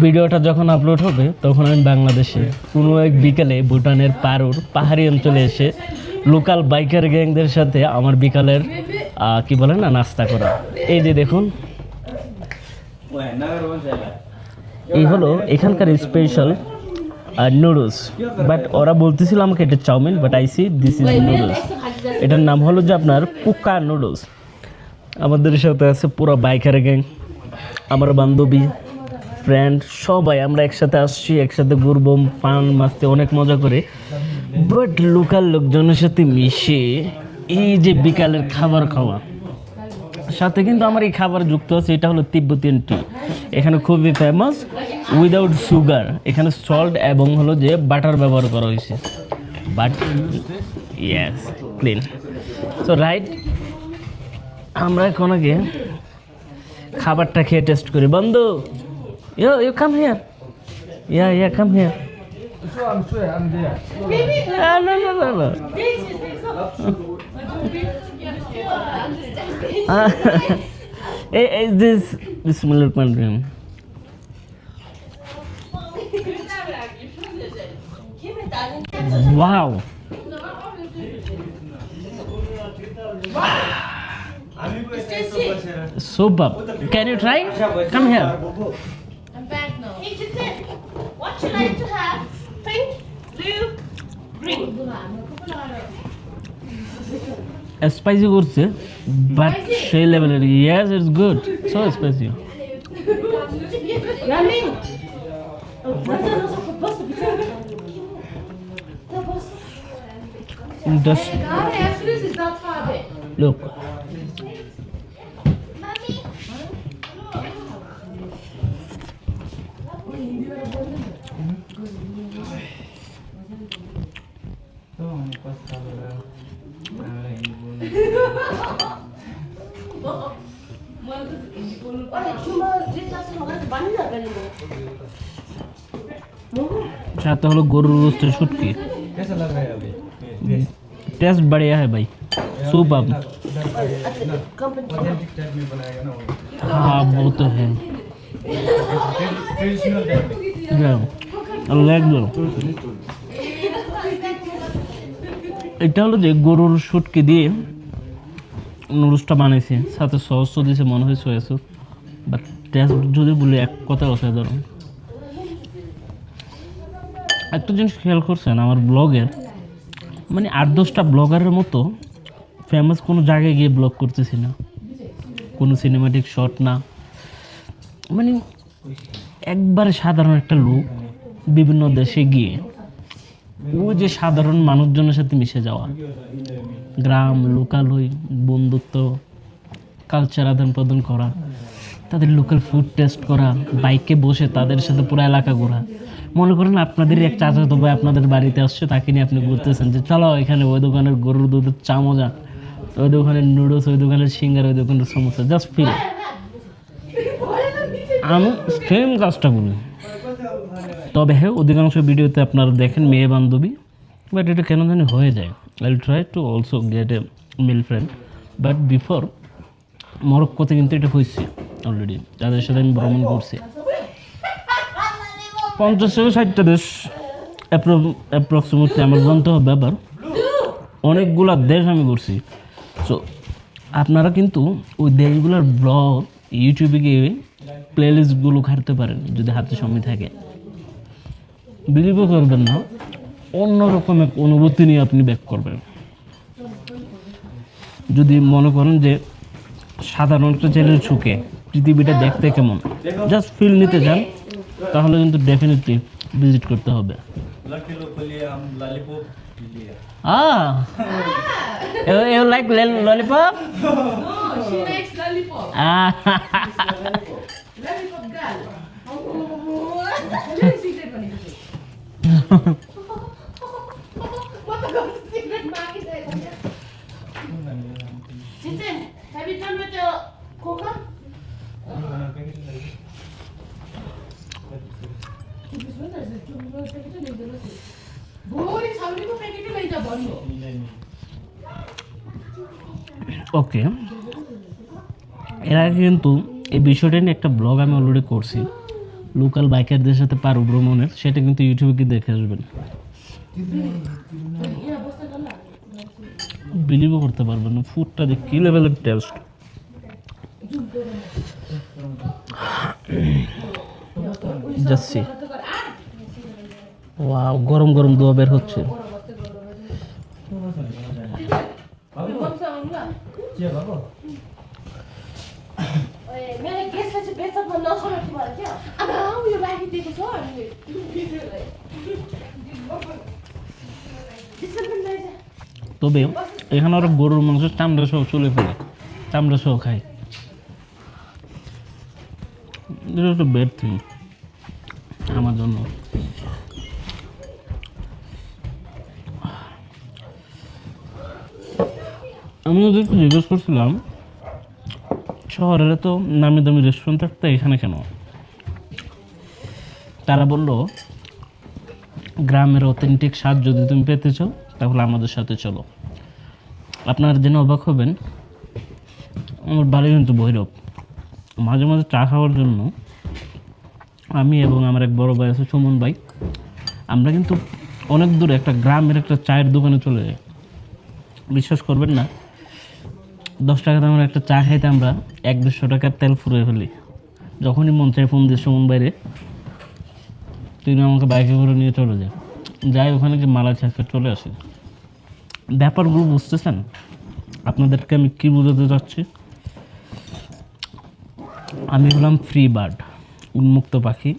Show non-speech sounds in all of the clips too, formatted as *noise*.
ভিডিওটা যখন আপলোড হবে, তখন আমি বাংলাদেশে কোনো এক বিকালে ভুটানের পারুর পাহাড়ি অঞ্চলে এসে লোকাল বাইকার গ্যাংদের সাথে আমার বিকালের কি বলে না, নাস্তা করা। এই যে দেখুন, এই হলো এখানকার স্পেশাল নুডলস বাট ওরা বলতেছিল আমাকে এটা chow mein but I see this is noodles এটার নাম হলো যে আপনার পুকা নুডলস আমাদের সাথে আছে পুরো বাইকার গ্যাং আমার বান্ধবী ফ্রেন্ড সবাই, আমরা একসাথে আসছি, একসাথে ঘুরবো, পান, মাস্তে, অনেক মজা করে। বাট লোকাল লোকজনের সাথে মিশে এই যে বিকালের খাবার খাওয়া। সাথে কিন্তু আমার এই খাবার যুক্ত আছে, এটা হলো তিব্বতিয়ান টি এখানে খুবই ফেমাস উইদাউট সুগার এখানে সল্ট এবং হলো যে বাটার ব্যবহার করা হয়েছে। But yes clean so right আমরা এখন আগে খাবারটা খেয়ে টেস্ট করি। বন্ধু Yo, you come here. Yeah, yeah, come here. So I'm sure I'm there. Maybe. Uh, no, no, no, no. hey, is *laughs* eh, eh, this this milk room? Wow. *sighs* Wow. Superb. Can you try? Come here. I'm back now. Hey, Jatin, what you like to have? Pink, blue, green. Spicy করছে but সেই লেভেলের yes it's good so spicy Yummy. Just Gerade erst Süß ist das Farbe. चाहता हम लोग roast तो शुटकी कैसा लग रहा है अभी? हम्म। टेस्ट बढ़िया है भाई। सुपर हाँ वो तो है। এটা হলো যে গরুর শুটকি দিয়ে নুডলসটা বানাইছে। সাথে সসও দিয়েছে মনে হয় সয়া সস বাট টেস্ট যদি বলি, এক কথা অসাধারণ। একটা জিনিস খেয়াল করছেন, আমার ব্লগের মানে আট দশটা ব্লগারের মতো ফেমাস কোনো জায়গায় গিয়ে ব্লগ করতেছি না। কোনো সিনেমাটিক শট না। মানে একবারে সাধারণ একটা লোক বিভিন্ন দেশে গিয়ে ও যে সাধারণ মানুষজনের সাথে মিশে যাওয়া। গ্রাম লোকালয় বন্ধুত্ব কালচার আদান প্রদান করা, তাদের লোকাল ফুড টেস্ট করা, বাইকে বসে তাদের সাথে পুরো এলাকা ঘোরা। মনে করেন আপনাদের এক চাচা তো ভাই আপনাদের বাড়িতে আসছে, তাকে নিয়ে আপনি ঘুরতেছেন যে, চলো এখানে ওই দোকানের গরুর দুধের চা মজা ওই দোকানের নুডলস ওই দোকানের সিঙ্গার, ওই দোকানের সমোসা জাস্ট ফিল আমি সেম কাজটা করি তবে হ্যাঁ অধিকাংশ ভিডিওতে আপনারা দেখেন মেয়ে বান্ধবী বাট এটা কেন জানি হয়ে যায়। I try to also get a meal friend but before মরক্কোতে কিন্তু এটা হয়েছে অলরেডি তাদের সাথে আমি ভ্রমণ করছি। পঞ্চাশ থেকে ষাটটা দেশ অ্যাপ্রক্সিমেটলি আমার জানতে হবে আবার। অনেকগুলা দেশ আমি ঘুরছি। সো আপনারা কিন্তু ওই দেশগুলোর ব্লগ ইউটিউবে গিয়ে প্লেলিস্টগুলো ঘাটতে পারেন যদি হাতে সময় থাকে। বিলিভও করবেন না অন্যরকম এক অনুভূতি নিয়ে আপনি ব্যাক করবেন। যদি মনে করেন যে সাধারণ একটা ছেলের ছুকে পৃথিবীটা দেখতে কেমন জাস্ট ফিল নিতে চান তাহলে কিন্তু ডেফিনেটলি ভিজিট করতে হবে। আহ! You like lollipop okay. এর আগে কিন্তু এই বিষয়টা নিয়ে একটা ব্লগ আমি অলরেডি করছি। লোকাল বাইকারদের সাথে পারো ভ্রমণের সেটা কিন্তু ইউটিউবে গিয়ে দেখে আসবেন। বিলিভও করতে পারবেন না ফুডটা যে কী লেভেলের টেস্ট যাচ্ছি ওয়াও গরম গরম দোয়া বের হচ্ছে। Man låter honom tillbaka. Ah, men han vill ju lägga det på svaret nu. Det är så nice. তবে এখানে ওরা গরুর মাংস চামড়া সহ চলে ফেলে চামড়া সহ খায় এটা বেড থিং আমার জন্য আমি ওদেরকে জিজ্ঞেস করছিলাম শহরের তো নামি দামি রেস্টুরেন্ট থাকতে এখানে কেন? তারা বলল, গ্রামের অথেন্টিক স্বাদ যদি তুমি পেতে চাও, তাহলে আমাদের সাথে চলো। আপনারা জেনে অবাক হবেন, আমার বাড়ি কিন্তু ভৈরব। মাঝে মাঝে চা খাওয়ার জন্য আমি এবং আমার এক বড় ভাই আছে, সুমন ভাই, আমরা কিন্তু অনেক দূরে একটা গ্রামের একটা চায়ের দোকানে চলে যাই। বিশ্বাস করবেন না দশ টাকা দামের একটা চা খাইতে আমরা এক দেড়শো টাকার তেল ফুরিয়ে ফেলি। যখনই মন চাই ফোন দিয়ে সুমন বাইরে তিনি আমাকে বাইকে করে নিয়ে চলে যায় যাই ওখানে গিয়ে মালা খেয়ে চলে আসি। ব্যাপারগুলো বুঝতেছেন? আপনাদেরকে আমি কী বোঝাতে চাচ্ছি? আমি হলাম ফ্রি বার্ড উন্মুক্ত পাখি।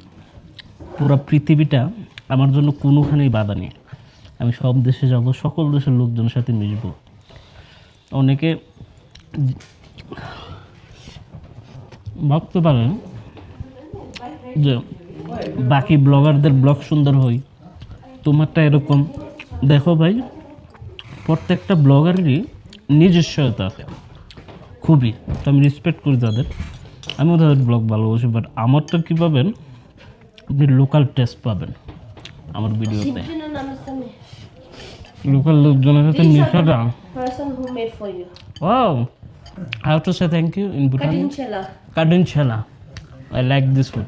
পুরো পৃথিবীটা আমার জন্য কোনোখানেই বাধা নেই। আমি সব দেশে যাব, সকল দেশের লোকজনের সাথে মিশব। অনেকে ভাবতে পারেন যে বাকি ব্লগারদের ব্লগ সুন্দর হই তোমারটা এরকম। দেখো ভাই প্রত্যেকটা ব্লগারেরই নিজস্বতা আছে। খুবই। তো আমি রেসপেক্ট করি তাদের। আমিও তাদের ব্লগ ভালোবাসি বাট আমারটা কী পাবেন? আপনি লোকাল টেস্ট পাবেন আমার ভিডিওতে লোকাল লোকজনের সাথে মিশাটা Person have to say thank you in Bhutan. Kadinchela. Kadinchela. I like this food.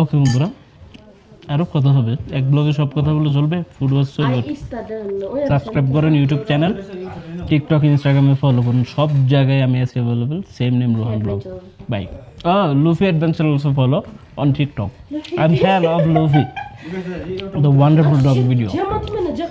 Okay, বন্ধুরা আরও কথা হবে। এক ব্লগে সব কথা বলে চলবে। ফুড ওয়াজ সাবস্ক্রাইব করেন ইউটিউব চ্যানেল টিকটক ইনস্টাগ্রামে ফলো করুন সব জায়গায় আমি আছি available same name Rohan blog by O Luffy adventure also follow on TikTok I am fan of Luffy the wonderful dog the